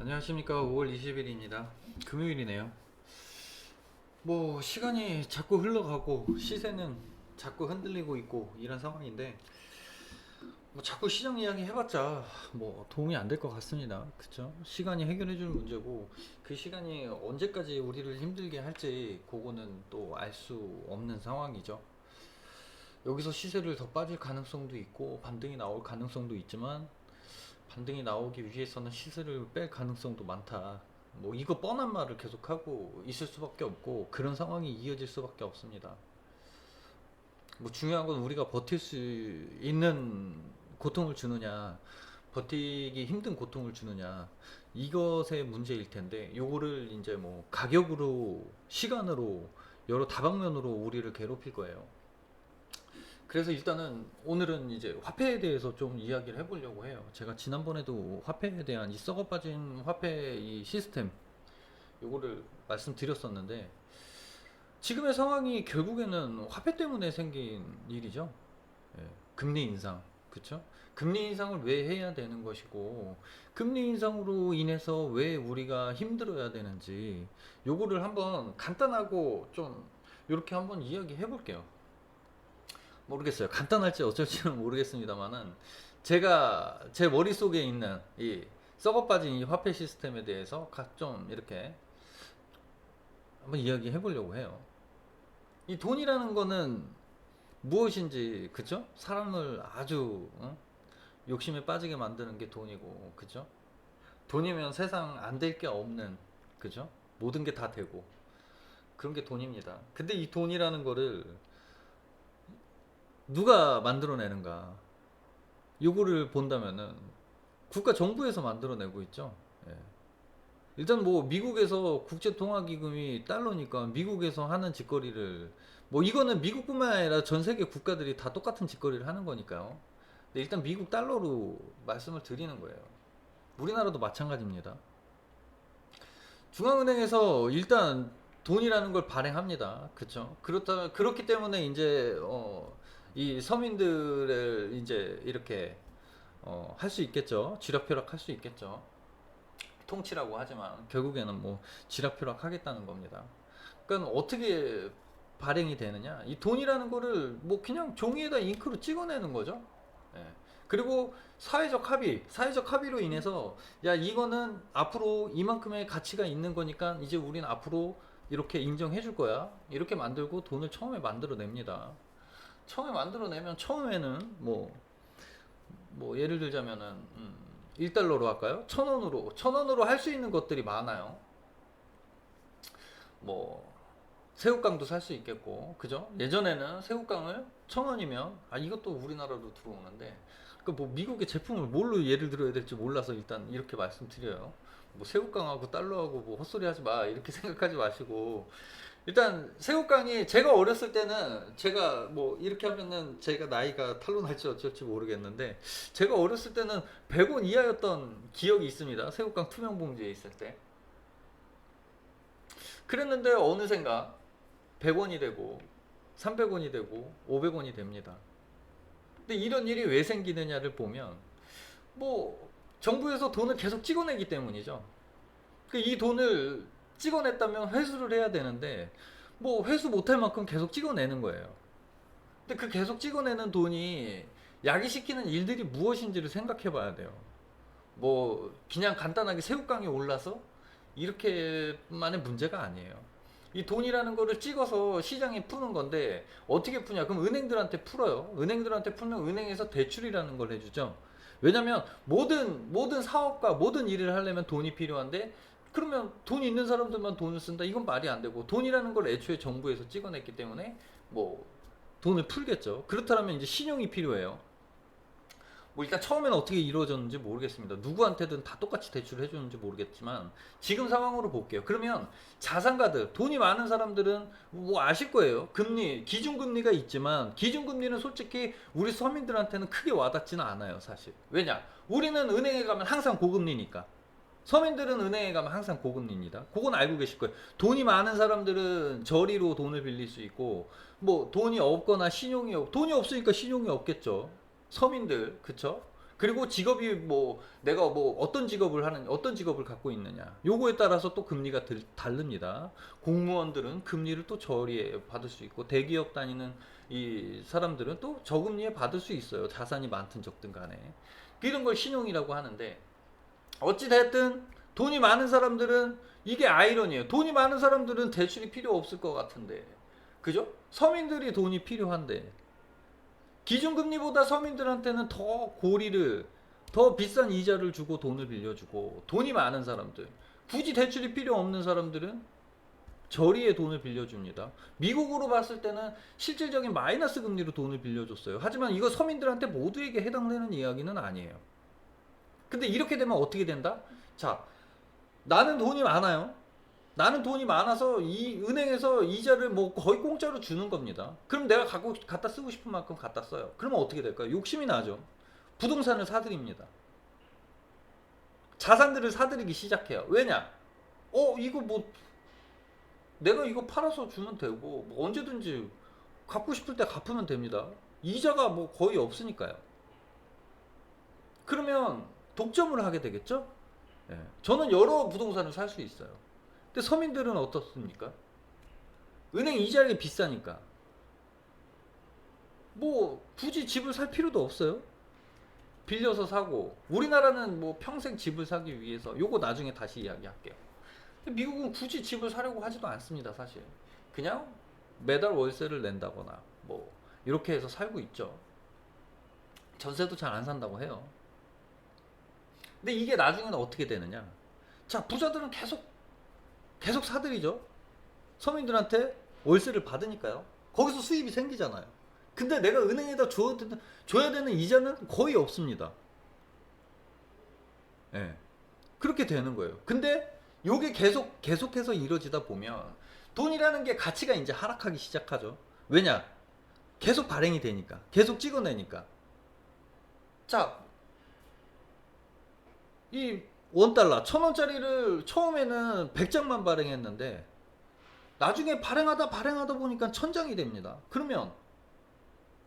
안녕하십니까. 5월 20일입니다. 금요일이네요. 뭐 시간이 자꾸 흘러가고 시세는 자꾸 흔들리고 있고 이런 상황인데 뭐 자꾸 시장 이야기 해봤자 뭐 도움이 안 될 것 같습니다. 그쵸? 시간이 해결해 줄 문제고 그 시간이 언제까지 우리를 힘들게 할지 그거는 또 알 수 없는 상황이죠. 여기서 시세를 더 빠질 가능성도 있고 반등이 나올 가능성도 있지만 반등이 나오기 위해서는 시세를 뺄 가능성도 많다. 뭐 이거 뻔한 말을 계속하고 있을 수밖에 없고 그런 상황이 이어질 수밖에 없습니다. 뭐 중요한 건 우리가 버틸 수 있는 고통을 주느냐, 버티기 힘든 고통을 주느냐 이것의 문제일 텐데 요거를 이제 뭐 가격으로 시간으로 여러 다방면으로 우리를 괴롭힐 거예요. 그래서 일단은 오늘은 이제 화폐에 대해서 좀 이야기를 해보려고 해요. 제가 지난번에도 화폐에 대한 이 썩어 빠진 화폐 이 시스템 요거를 말씀드렸었는데 지금의 상황이 결국에는 화폐 때문에 생긴 일이죠. 예, 금리 인상, 그쵸? 금리 인상을 왜 해야 되는 것이고 금리 인상으로 인해서 왜 우리가 힘들어야 되는지 요거를 한번 간단하고 좀 이렇게 한번 이야기 해 볼게요. 모르겠어요. 간단할지 어쩔지는 모르겠습니다만은 제가 제 머릿속에 있는 이 썩어 빠진 이 화폐 시스템에 대해서 가- 좀 이렇게 한번 이야기해 보려고 해요. 이 돈이라는 거는 무엇인지 그죠? 사람을 아주 어? 욕심에 빠지게 만드는 게 돈이고 그죠? 돈이면 세상 안 될 게 없는 그죠? 모든 게 다 되고 그런 게 돈입니다. 근데 이 돈이라는 거를 누가 만들어내는가 요거를 본다면은 국가 정부에서 만들어내고 있죠. 예. 일단 뭐 미국에서 국제 통화 기금이 달러니까 미국에서 하는 짓거리를 뭐 이거는 미국뿐만 아니라 전 세계 국가들이 다 똑같은 짓거리를 하는 거니까요. 근데 일단 미국 달러로 말씀을 드리는 거예요. 우리나라도 마찬가지입니다. 중앙은행에서 일단 돈이라는 걸 발행합니다. 그렇죠? 그렇다 그렇기 때문에 이제 어, 이 서민들을 이제 이렇게 어, 할 수 있겠죠. 지락펴락 할수 있겠죠. 통치라고 하지만 결국에는 뭐 지락펴락 하겠다는 겁니다. 그러니까 어떻게 발행이 되느냐? 이 돈이라는 거를 뭐 그냥 종이에다 잉크로 찍어내는 거죠. 예. 그리고 사회적 합의, 사회적 합의로 인해서 야 이거는 앞으로 이만큼의 가치가 있는 거니까 이제 우리는 앞으로 이렇게 인정해 줄 거야. 이렇게 만들고 돈을 처음에 만들어 냅니다. 처음에 만들어내면 처음에는 뭐, 뭐 예를 들자면은 음, 1달러로 할까요? 1000원으로 1000원으로 할 수 있는 것들이 많아요. 뭐 새우깡도 살 수 있겠고 그죠? 예전에는 새우깡을 1000원이면 아 이것도 우리나라로 들어오는데 그뭐 미국의 제품을 뭘로 예를 들어야 될지 몰라서 일단 이렇게 말씀드려요. 뭐 새우깡하고 달러하고 뭐 헛소리 하지 마 이렇게 생각하지 마시고 일단 새우깡이 제가 어렸을 때는 제가 뭐 이렇게 하면은 제가 나이가 탄로날지 어쩔지 모르겠는데 제가 어렸을 때는 100원 이하였던 기억이 있습니다. 새우깡 투명 봉지에 있을 때. 그랬는데 어느샌가 100원이 되고 300원이 되고 500원이 됩니다. 근데 이런 일이 왜 생기느냐를 보면 뭐 정부에서 돈을 계속 찍어내기 때문이죠. 그 이 돈을 찍어냈다면 회수를 해야 되는데 뭐 회수 못할 만큼 계속 찍어내는 거예요. 근데 그 계속 찍어내는 돈이 야기시키는 일들이 무엇인지를 생각해 봐야 돼요. 뭐 그냥 간단하게 새우깡이 올라서 이렇게만의 문제가 아니에요. 이 돈이라는 거를 찍어서 시장에 푸는 건데 어떻게 푸냐? 그럼 은행들한테 풀어요. 은행들한테 풀면 은행에서 대출이라는 걸 해주죠. 왜냐면 모든 모든 사업과 모든 일을 하려면 돈이 필요한데 그러면 돈 있는 사람들만 돈을 쓴다? 이건 말이 안 되고 돈이라는 걸 애초에 정부에서 찍어냈기 때문에 뭐 돈을 풀겠죠. 그렇다면 이제 신용이 필요해요. 뭐 일단 처음에는 어떻게 이루어졌는지 모르겠습니다. 누구한테든 다 똑같이 대출을 해주는지 모르겠지만 지금 상황으로 볼게요. 그러면 자산가들 돈이 많은 사람들은 뭐 아실 거예요. 금리 기준금리가 있지만 기준금리는 솔직히 우리 서민들한테는 크게 와닿지는 않아요 사실. 왜냐? 우리는 은행에 가면 항상 고금리니까 서민들은 은행에 가면 항상 고금리입니다. 그건 알고 계실 거예요. 돈이 많은 사람들은 저리로 돈을 빌릴 수 있고 뭐 돈이 없거나 신용이 없 돈이 없으니까 신용이 없겠죠. 서민들 그쵸? 그리고 직업이 뭐 내가 뭐 어떤 직업을 하는 어떤 직업을 갖고 있느냐 요거에 따라서 또 금리가 들- 다릅니다 공무원들은 금리를 또 저리에 받을 수 있고 대기업 다니는 이 사람들은 또 저금리에 받을 수 있어요 자산이 많든 적든 간에 이런 걸 신용이라고 하는데 어찌 됐든 돈이 많은 사람들은 이게 아이러니에요 돈이 많은 사람들은 대출이 필요 없을 것 같은데 그죠 서민들이 돈이 필요한데 기준금리보다 서민들한테는 더 고리를 더 비싼 이자를 주고 돈을 빌려주고 돈이 많은 사람들 굳이 대출이 필요 없는 사람들은 저리에 돈을 빌려줍니다. 미국으로 봤을 때는 실질적인 마이너스 금리로 돈을 빌려줬어요. 하지만 이거 서민들한테 모두에게 해당되는 이야기는 아니에요. 근데 이렇게 되면 어떻게 된다? 자, 나는 돈이 많아요. 나는 돈이 많아서 이 은행에서 이자를 뭐 거의 공짜로 주는 겁니다. 그럼 내가 갖고 갖다 쓰고 싶은 만큼 갖다 써요. 그러면 어떻게 될까요? 욕심이 나죠. 부동산을 사들입니다. 자산들을 사들이기 시작해요. 왜냐? 어 이거 뭐 내가 이거 팔아서 주면 되고 뭐 언제든지 갚고 싶을 때 갚으면 됩니다. 이자가 뭐 거의 없으니까요. 그러면 독점을 하게 되겠죠? 예. 저는 여러 부동산을 살 수 있어요. 근데 서민들은 어떻습니까? 은행 이자율이 비싸니까 뭐 굳이 집을 살 필요도 없어요. 빌려서 사고 우리나라는 뭐 평생 집을 사기 위해서 요거 나중에 다시 이야기할게요. 미국은 굳이 집을 사려고 하지도 않습니다, 사실. 그냥 매달 월세를 낸다거나 뭐 이렇게 해서 살고 있죠. 전세도 잘 안 산다고 해요. 근데 이게 나중에는 어떻게 되느냐? 자, 부자들은 계속 계속 사들이죠. 서민들한테 월세를 받으니까요. 거기서 수입이 생기잖아요. 근데 내가 은행에다 줘야 되는, 줘야 되는 이자는 거의 없습니다. 예. 그렇게 되는 거예요. 근데 요게 계속 계속해서 이루어지다 보면 돈이라는 게 가치가 이제 하락하기 시작하죠. 왜냐? 계속 발행이 되니까. 계속 찍어내니까. 자, 이 원달러 천 원짜리를 처음에는 100장만 발행했는데 나중에 발행하다 발행하다 보니까 천 장이 됩니다. 그러면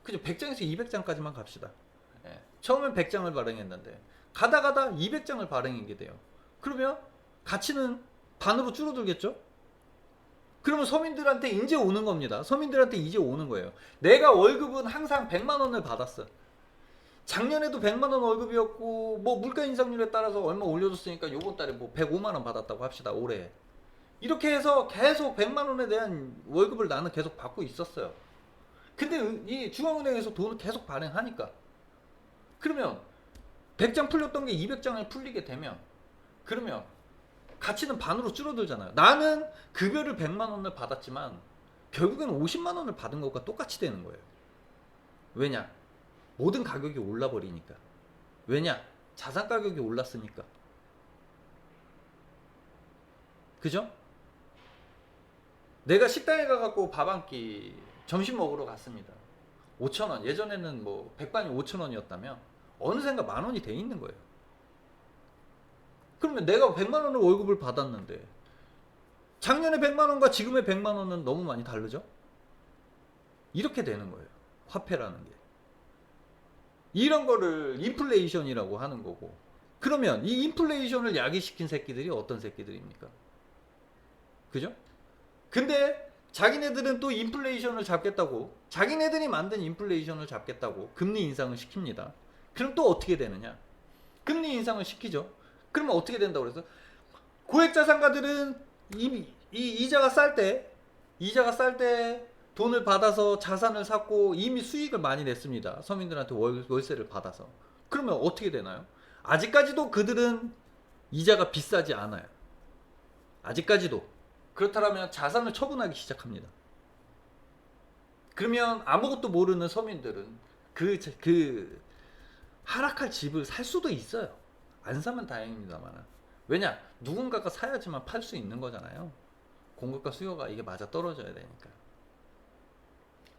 그죠 100장에서 200장까지만 갑시다. 예. 처음엔 100장을 발행했는데 가다 가다 200장을 발행하게 돼요. 그러면 가치는 반으로 줄어들겠죠? 그러면 서민들한테 이제 오는 겁니다. 서민들한테 이제 오는 거예요. 내가 월급은 항상 100만 원을 받았어. 작년에도 100만 원 월급이었고 뭐 물가 인상률에 따라서 얼마 올려줬으니까 요번 달에 뭐 105만 원 받았다고 합시다 올해. 이렇게 해서 계속 100만 원에 대한 월급을 나는 계속 받고 있었어요. 근데 은- 이 중앙은행에서 돈을 계속 발행하니까. 그러면 100장 풀렸던 게 200장을 풀리게 되면 그러면 가치는 반으로 줄어들잖아요. 나는 급여를 100만 원을 받았지만 결국엔 50만 원을 받은 것과 똑같이 되는 거예요. 왜냐 모든 가격이 올라 버리니까. 왜냐? 자산 가격이 올랐으니까. 그죠? 내가 식당에 가갖고 밥 한 끼 점심 먹으러 갔습니다. 5천 원. 예전에는 뭐 백반이 5천 원이었다면 어느샌가 만 원이 돼 있는 거예요. 그러면 내가 100만 원을 월급을 받았는데 작년에 100만 원과 지금의 100만 원은 너무 많이 다르죠? 이렇게 되는 거예요. 화폐라는 게. 이런 거를 인플레이션이라고 하는 거고. 그러면 이 인플레이션을 야기시킨 새끼들이 어떤 새끼들입니까? 그죠? 근데 자기네들은 또 인플레이션을 잡겠다고, 자기네들이 만든 인플레이션을 잡겠다고 금리 인상을 시킵니다. 그럼 또 어떻게 되느냐? 금리 인상을 시키죠. 그러면 어떻게 된다고 그래서 고액 자산가들은 이, 이 이자가 쌀 때, 이자가 쌀 때 돈을 받아서 자산을 샀고 이미 수익을 많이 냈습니다. 서민들한테 월, 월세를 받아서. 그러면 어떻게 되나요? 아직까지도 그들은 이자가 비싸지 않아요. 아직까지도. 그렇다면 자산을 처분하기 시작합니다. 그러면 아무것도 모르는 서민들은 그, 그 하락할 집을 살 수도 있어요. 안 사면 다행입니다만. 왜냐? 누군가가 사야지만 팔 수 있는 거잖아요. 공급과 수요가 이게 맞아 떨어져야 되니까.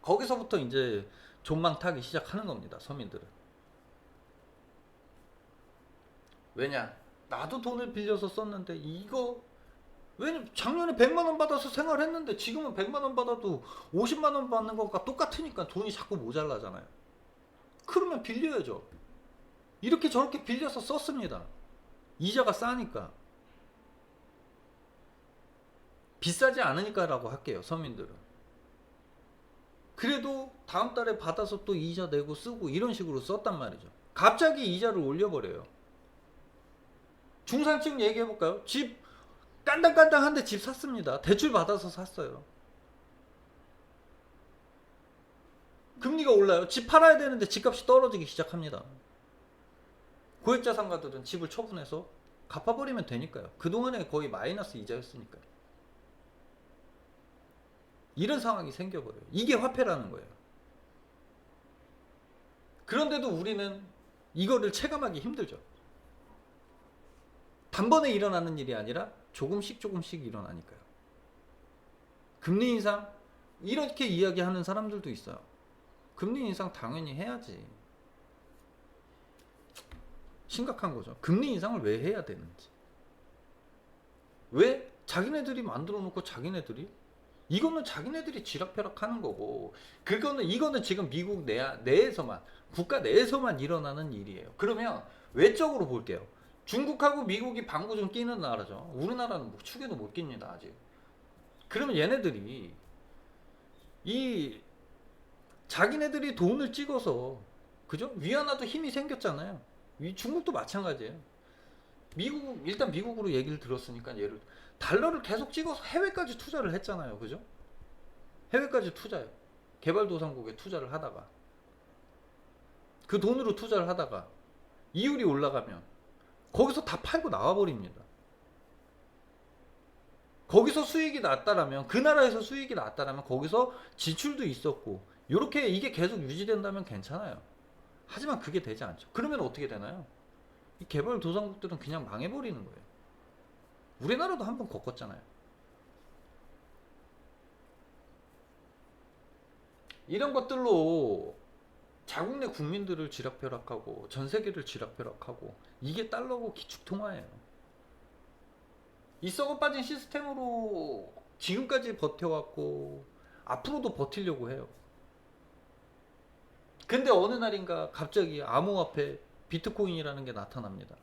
거기서부터 이제 존망 타기 시작하는 겁니다. 서민들은. 왜냐? 나도 돈을 빌려서 썼는데 이거 왜냐 작년에 100만 원 받아서 생활했는데 지금은 100만 원 받아도 50만 원 받는 것과 똑같으니까 돈이 자꾸 모자라잖아요. 그러면 빌려야죠. 이렇게 저렇게 빌려서 썼습니다. 이자가 싸니까. 비싸지 않으니까라고 할게요, 서민들은. 그래도 다음 달에 받아서 또 이자 내고 쓰고 이런 식으로 썼단 말이죠. 갑자기 이자를 올려버려요. 중산층 얘기해볼까요? 집 깐당깐당한데 집 샀습니다. 대출 받아서 샀어요. 금리가 올라요. 집 팔아야 되는데 집값이 떨어지기 시작합니다. 고액자산가들은 집을 처분해서 갚아버리면 되니까요. 그동안에 거의 마이너스 이자였으니까요. 이런 상황이 생겨버려요. 이게 화폐라는 거예요. 그런데도 우리는 이거를 체감하기 힘들죠. 단번에 일어나는 일이 아니라 조금씩 조금씩 일어나니까요. 금리 인상 이렇게 이야기하는 사람들도 있어요. 금리 인상 당연히 해야지. 심각한 거죠. 금리 인상을 왜 해야 되는지. 왜 자기네들이 만들어 놓고 자기네들이 이거는 자기네들이 쥐락펴락 하는 거고 그거는 이거는 지금 미국 내, 내에서만 국가 내에서만 일어나는 일이에요. 그러면 외적으로 볼게요. 중국하고 미국이 방구 좀 끼는 나라죠. 우리나라는 뭐 축에도 못 낍니다 아직. 그러면 얘네들이 이 자기네들이 돈을 찍어서 그죠? 위안화도 힘이 생겼잖아요. 이 중국도 마찬가지예요. 미국 일단 미국으로 얘기를 들었으니까 예를 달러를 계속 찍어서 해외까지 투자를 했잖아요. 그죠? 해외까지 투자요. 개발도상국에 투자를 하다가 그 돈으로 투자를 하다가 이율이 올라가면 거기서 다 팔고 나와 버립니다. 거기서 수익이 났다라면 그 나라에서 수익이 났다라면 거기서 지출도 있었고 이렇게 이게 계속 유지된다면 괜찮아요. 하지만 그게 되지 않죠. 그러면 어떻게 되나요? 이 개발 도상국들은 그냥 망해버리는 거예요. 우리나라도 한 번 겪었잖아요. 이런 것들로 자국 내 국민들을 쥐락펴락하고 전 세계를 쥐락펴락하고 이게 달러고 기축통화예요. 이 썩어 빠진 시스템으로 지금까지 버텨왔고 앞으로도 버티려고 해요. 근데 어느 날인가 갑자기 암호화폐 비트코인이라는 게 나타납니다.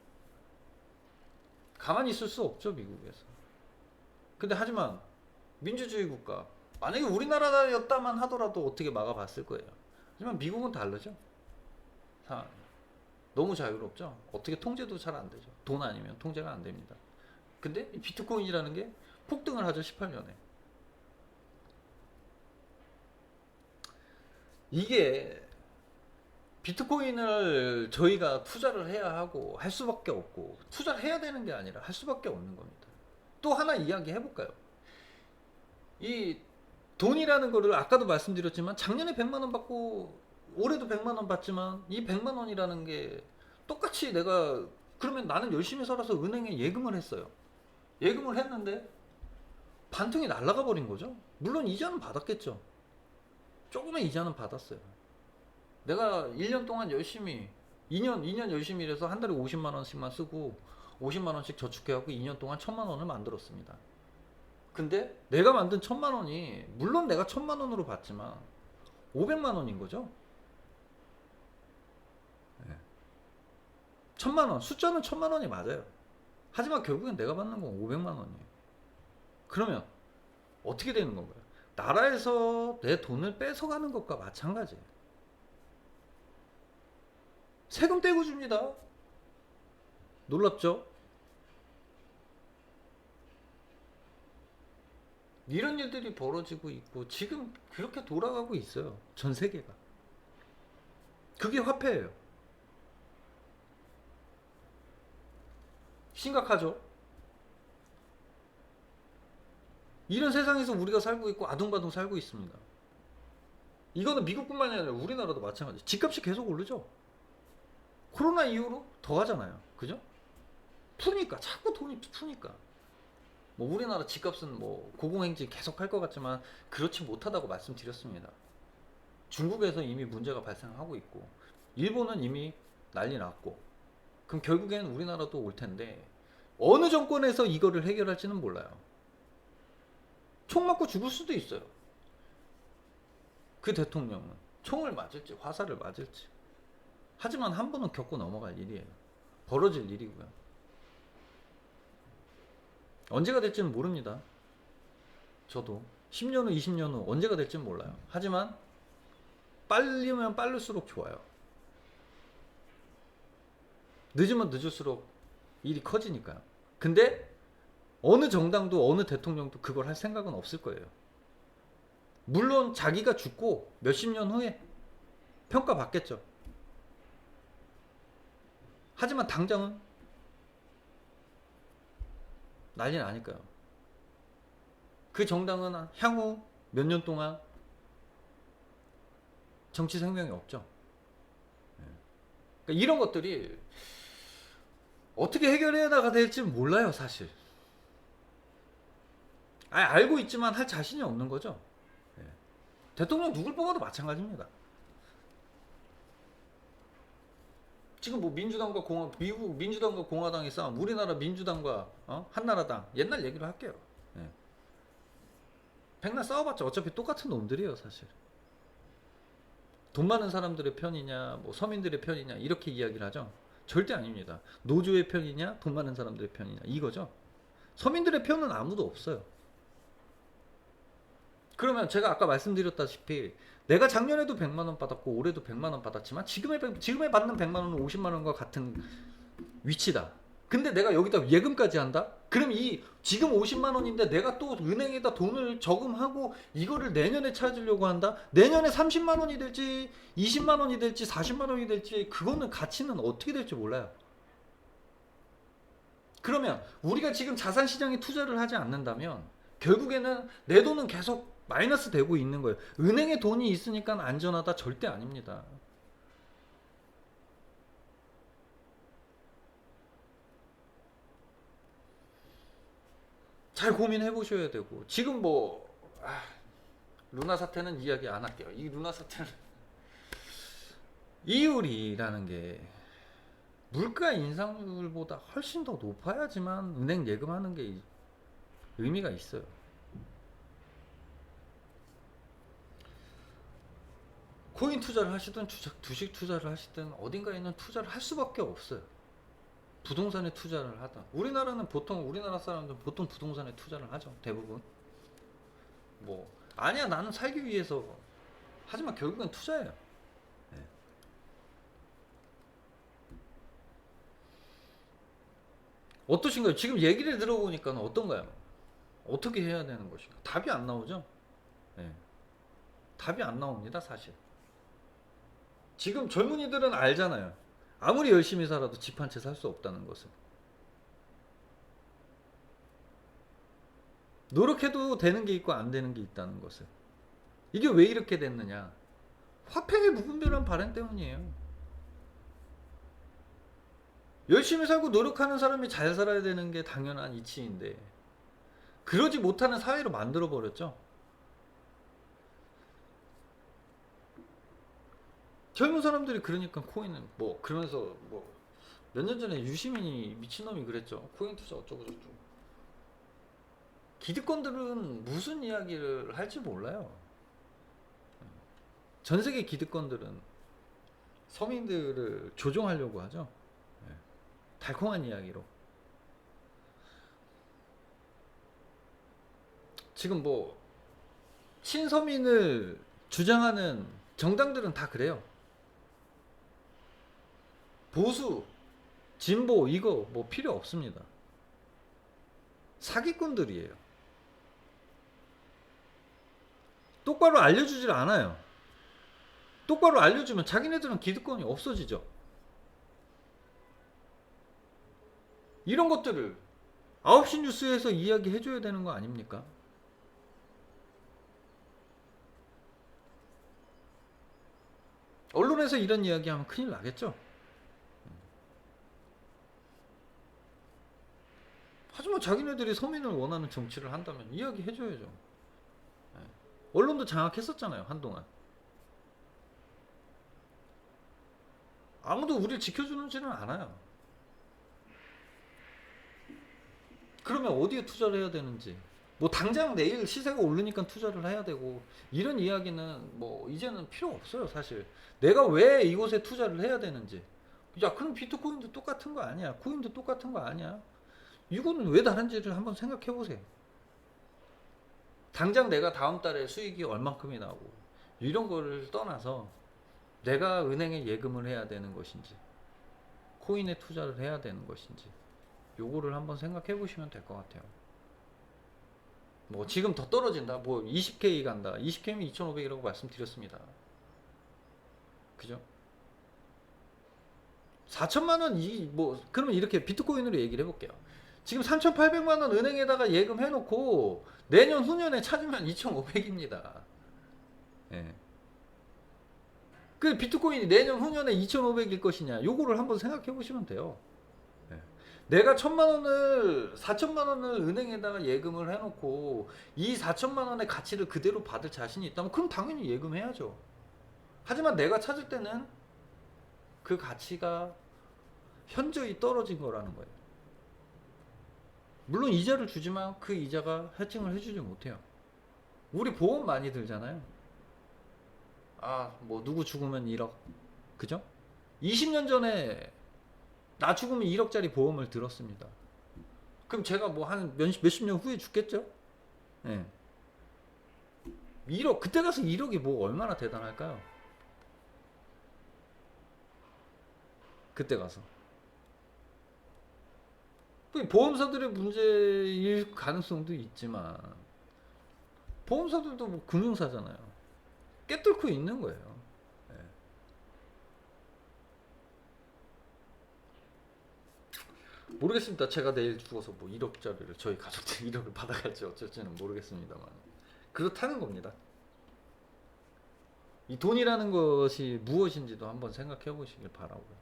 가만히 있을 수 없죠 미국에서. 근데 하지만 민주주의 국가 만약에 우리나라였다만 하더라도 어떻게 막아봤을 거예요. 하지만 미국은 다르죠. 상황이. 너무 자유롭죠. 어떻게 통제도 잘 안 되죠. 돈 아니면 통제가 안 됩니다. 근데 이 비트코인이라는 게 폭등을 하죠 18년에. 이게 비트코인을 저희가 투자를 해야 하고 할 수밖에 없고 투자를 해야 되는 게 아니라 할 수밖에 없는 겁니다. 또 하나 이야기 해볼까요? 이 돈이라는 거를 아까도 말씀드렸지만 작년에 100만 원 받고 올해도 100만 원 받지만 이 100만 원이라는 게 똑같이 내가 그러면 나는 열심히 살아서 은행에 예금을 했어요. 예금을 했는데 반통이 날아가 버린 거죠. 물론 이자는 받았겠죠. 조금의 이자는 받았어요. 내가 1년 동안 열심히 2년 2년 열심히 일해서 한 달에 50만 원씩만 쓰고 50만 원씩 저축해 갖고 2년 동안 1000만 원을 만들었습니다. 근데 내가 만든 1000만 원이 물론 내가 1000만 원으로 받지만 500만 원인 거죠. 예. 1000만 원 숫자는 1000만 원이 맞아요. 하지만 결국엔 내가 받는 건 500만 원이에요. 그러면 어떻게 되는 건가요? 나라에서 내 돈을 뺏어가는 것과 마찬가지예요. 세금 떼고 줍니다. 놀랍죠? 이런 일들이 벌어지고 있고 지금 그렇게 돌아가고 있어요. 전 세계가. 그게 화폐예요. 심각하죠? 이런 세상에서 우리가 살고 있고 아둥바둥 살고 있습니다. 이거는 미국뿐만이 아니라 우리나라도 마찬가지. 집값이 계속 오르죠. 코로나 이후로 더 하잖아요. 그죠? 푸니까 자꾸 돈이 푸니까. 뭐 우리나라 집값은 뭐 고공행진 계속 할 것 같지만 그렇지 못하다고 말씀드렸습니다. 중국에서 이미 문제가 발생하고 있고 일본은 이미 난리 났고 그럼 결국엔 우리나라도 올 텐데 어느 정권에서 이거를 해결할지는 몰라요. 총 맞고 죽을 수도 있어요. 그 대통령은 총을 맞을지 화살을 맞을지 하지만 한 번은 겪고 넘어갈 일이에요. 벌어질 일이고요. 언제가 될지는 모릅니다. 저도 10년 후, 20년 후 언제가 될지는 몰라요. 하지만 빨리면 빠를수록 좋아요. 늦으면 늦을수록 일이 커지니까요. 근데 어느 정당도 어느 대통령도 그걸 할 생각은 없을 거예요. 물론 자기가 죽고 몇십 년 후에 평가받겠죠. 하지만 당장은 난리 나니까요. 그 정당은 향후 몇 년 동안 정치 생명이 없죠. 예. 그러니까 이런 것들이 어떻게 해결해 나가 될지 몰라요, 사실. 아, 알고 있지만 할 자신이 없는 거죠. 예. 대통령 누굴 뽑아도 마찬가지입니다. 지금 뭐 민주당과 공화 미국 민주당과 공화당이 싸움, 우리나라 민주당과 어? 한나라당 옛날 얘기를 할게요. 예. 백날 싸워봤자 어차피 똑같은 놈들이에요, 사실. 돈 많은 사람들의 편이냐, 뭐 서민들의 편이냐 이렇게 이야기를 하죠. 절대 아닙니다. 노조의 편이냐, 돈 많은 사람들의 편이냐 이거죠. 서민들의 편은 아무도 없어요. 그러면 제가 아까 말씀드렸다시피 내가 작년에도 100만 원 받았고 올해도 100만 원 받았지만 지금에 백- 지금에 받는 100만 원은 50만 원과 같은 위치다. 근데 내가 여기다 예금까지 한다? 그럼 이 지금 50만 원인데 내가 또 은행에다 돈을 저금하고 이거를 내년에 찾으려고 한다? 내년에 30만 원이 될지 20만 원이 될지 40만 원이 될지 그거는 가치는 어떻게 될지 몰라요. 그러면 우리가 지금 자산 시장에 투자를 하지 않는다면 결국에는 내 돈은 계속 마이너스 되고 있는 거예요. 은행에 돈이 있으니까 안전하다 절대 아닙니다. 잘 고민해 보셔야 되고 지금 뭐 아, 루나 사태는 이야기 안 할게요. 이 루나 사태는 이율이라는 게 물가 인상률보다 훨씬 더 높아야지만 은행 예금하는 게 의미가 있어요. 코인 투자를 하시든 주식, 투자를 하시든 어딘가에는 투자를 할 수밖에 없어요. 부동산에 투자를 하다. 우리나라는 보통 우리나라 사람들 보통 부동산에 투자를 하죠. 대부분. 뭐 아니야 나는 살기 위해서 하지만 결국엔 투자예요. 네. 어떠신가요? 지금 얘기를 들어보니까 어떤가요? 어떻게 해야 되는 것인가? 답이 안 나오죠? 네. 답이 안 나옵니다, 사실. 지금 젊은이들은 알잖아요. 아무리 열심히 살아도 집 한 채 살 수 없다는 것을. 노력해도 되는 게 있고 안 되는 게 있다는 것을. 이게 왜 이렇게 됐느냐? 화폐의 무분별한 발행 때문이에요. 열심히 살고 노력하는 사람이 잘 살아야 되는 게 당연한 이치인데 그러지 못하는 사회로 만들어 버렸죠. 젊은 사람들이 그러니까 코인은 뭐 그러면서 뭐 몇 년 전에 유시민이 미친놈이 그랬죠. 코인 투자 어쩌고 저쩌고. 기득권들은 무슨 이야기를 할지 몰라요. 전 세계 기득권들은 서민들을 조종하려고 하죠. 예. 달콤한 이야기로. 지금 뭐 친서민을 주장하는 정당들은 다 그래요. 보수, 진보 이거 뭐 필요 없습니다. 사기꾼들이에요. 똑바로 알려주질 않아요. 똑바로 알려주면 자기네들은 기득권이 없어지죠. 이런 것들을 9시 뉴스에서 이야기해줘야 되는 거 아닙니까? 언론에서 이런 이야기하면 큰일 나겠죠. 하지만 자기네들이 서민을 원하는 정치를 한다면 이야기해줘야죠. 예. 언론도 장악했었잖아요 한동안. 아무도 우리를 지켜주지는 않아요. 그러면 어디에 투자를 해야 되는지, 뭐 당장 내일 시세가 오르니까 투자를 해야 되고 이런 이야기는 뭐 이제는 필요 없어요 사실 내가 왜 이곳에 투자를 해야 되는지 야 그럼 비트코인도 똑같은 거 아니야 코인도 똑같은 거 아니야 이거는 왜 다른지를 한번 생각해 보세요 당장 내가 다음 달에 수익이 얼만큼이 나오고 이런 거를 떠나서 내가 은행에 예금을 해야 되는 것인지 코인에 투자를 해야 되는 것인지 요거를 한번 생각해 보시면 될 것 같아요. 뭐 지금 더 떨어진다. 뭐 20K 간다. 20K면 2,500이라고 말씀드렸습니다. 그죠? 4천만 원 이 뭐 그러면 이렇게 비트코인으로 얘기를 해볼게요. 지금 3,800만 원 은행에다가 예금해 놓고 내년 후년에 찾으면 2,500입니다. 예. 그 비트코인이 내년 후년에 2,500일 것이냐? 요거를 한번 생각해 보시면 돼요. 예. 내가 천만 원을 4천만 원을 은행에다가 예금을 해놓고 이 4천만 원의 가치를 그대로 받을 자신이 있다면 그럼 당연히 예금해야죠. 하지만 내가 찾을 때는 그 가치가 현저히 떨어진 거라는 거예요. 물론 이자를 주지만 그 이자가 해칭을 해주지 못해요. 우리 보험 많이 들잖아요. 아, 뭐 누구 죽으면 1억. 그죠? 20년 전에 나 죽으면 1억짜리 보험을 들었습니다. 그럼 제가 뭐 한 몇십 년 후에 죽겠죠? 예. 1억, 그때 가서 1억이 뭐 얼마나 대단할까요? 그때 가서. 그 보험사들의 문제일 가능성도 있지만, 보험사들도 뭐 금융사잖아요. 깨뚫고 있는 거예요. 예. 모르겠습니다. 제가 내일 죽어서 뭐 1억짜리를 저희 가족들이 1억을 받아갈지 어쩔지는 모르겠습니다만 그렇다는 겁니다. 이 돈이라는 것이 무엇인지도 한번 생각해 보시길 바라고요.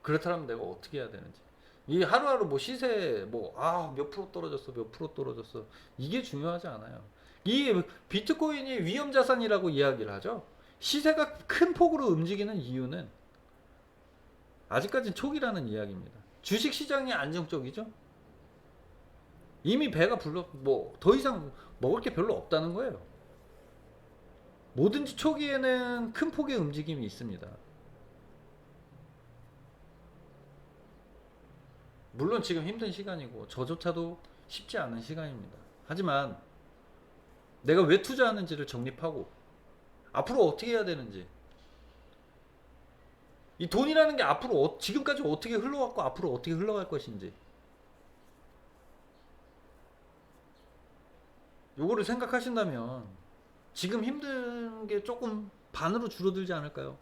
그렇다면 내가 어떻게 해야 되는지. 이 하루하루 뭐 시세 뭐 아 몇 프로 떨어졌어 몇 프로 떨어졌어 이게 중요하지 않아요. 이 비트코인이 위험 자산이라고 이야기를 하죠. 시세가 큰 폭으로 움직이는 이유는 아직까지는 초기라는 이야기입니다. 주식 시장이 안정적이죠. 이미 배가 불러 뭐 더 이상 먹을 게 별로 없다는 거예요. 뭐든지 초기에는 큰 폭의 움직임이 있습니다. 물론 지금 힘든 시간이고 저조차도 쉽지 않은 시간입니다. 하지만 내가 왜 투자하는지를 정립하고 앞으로 어떻게 해야 되는지 이 돈이라는 게 앞으로 어- 지금까지 어떻게 흘러왔고 앞으로 어떻게 흘러갈 것인지 요거를 생각하신다면 지금 힘든 게 조금 반으로 줄어들지 않을까요?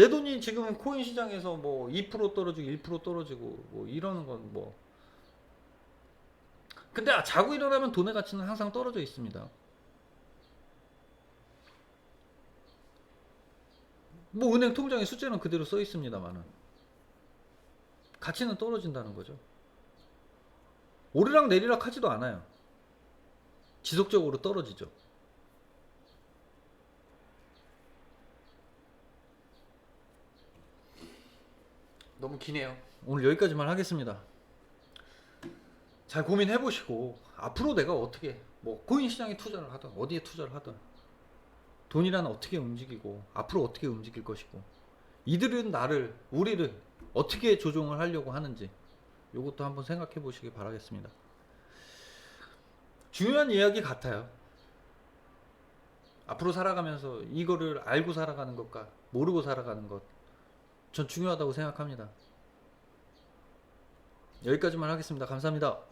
내 돈이 지금 코인 시장에서 뭐 2% 떨어지고 1% 떨어지고 뭐 이러는 건 뭐 근데 아, 자고 일어나면 돈의 가치는 항상 떨어져 있습니다. 뭐 은행 통장에 숫자는 그대로 써 있습니다만은 가치는 떨어진다는 거죠. 오르락 내리락 하지도 않아요. 지속적으로 떨어지죠. 너무 기네요. 오늘 여기까지만 하겠습니다. 잘 고민해 보시고 앞으로 내가 어떻게 뭐 코인 시장에 투자를 하든 어디에 투자를 하든 돈이란 어떻게 움직이고 앞으로 어떻게 움직일 것이고 이들은 나를 우리를 어떻게 조종을 하려고 하는지 이것도 한번 생각해 보시기 바라겠습니다. 중요한 이야기 같아요. 앞으로 살아가면서 이거를 알고 살아가는 것과 모르고 살아가는 것, 전 중요하다고 생각합니다. 여기까지만 하겠습니다. 감사합니다.